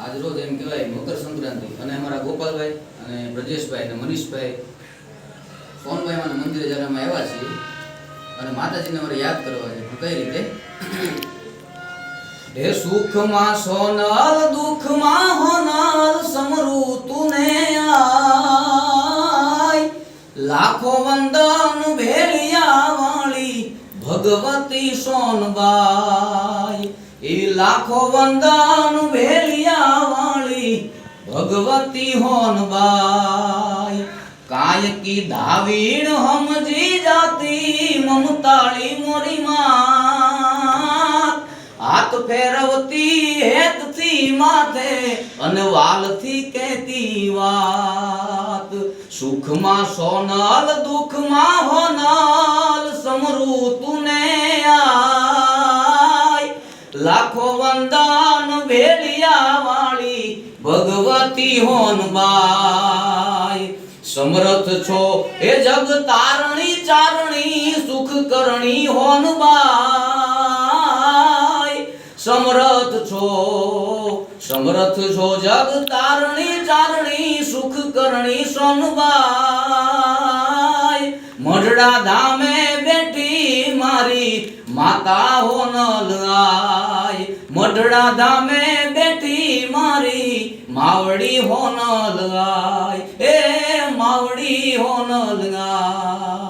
આજ રોજ એમ કહેવાય મકર સંક્રાંતિ. અને અમારા ગોપાલભાઈ અને બ્રજેશભાઈ અને મનીષભાઈ સોનભાઈ માના મંદિરે જ્યારે અમે આવ્યા છીએ, અને માતાજીને અમારે યાદ કરવા છે કઈ રીતે? હે સુખમાં સોનલ દુઃખમાં હોનલ સમૃતુને આય. લાખો વંદન ભેળિયા વાળી ભગવતી સોનબાઈ. એ લાખો વંદન ભેળિયા વાળી ભગવતી હોન હોનબાઈ કાયકી ધાવીણ હમજી જાતી, મમતાળી મોરી માત. હાથ ફેરવતી હેતથી માથે અને વાલથી કહેતી વાત. સુખમાં સોનલ, દુઃખમાં હોનલ સમૃતુને લાખો વંદન ભેલિયા વાળી ભગવતી હોનબાઈ સમરથ છો એ જગ તારણી ચારણી, સુખ કરણી હોનબાઈ સમરથ છો સમરથ છો જગ તારણી ચારણી, સુખ કરણી સોનબાઈ મઢડા ધામે મારી માતા હોનલ આય. મઢડા ધામે બેટી મારી માવડી હોનલ આય. એ માવડી હોનલ આય.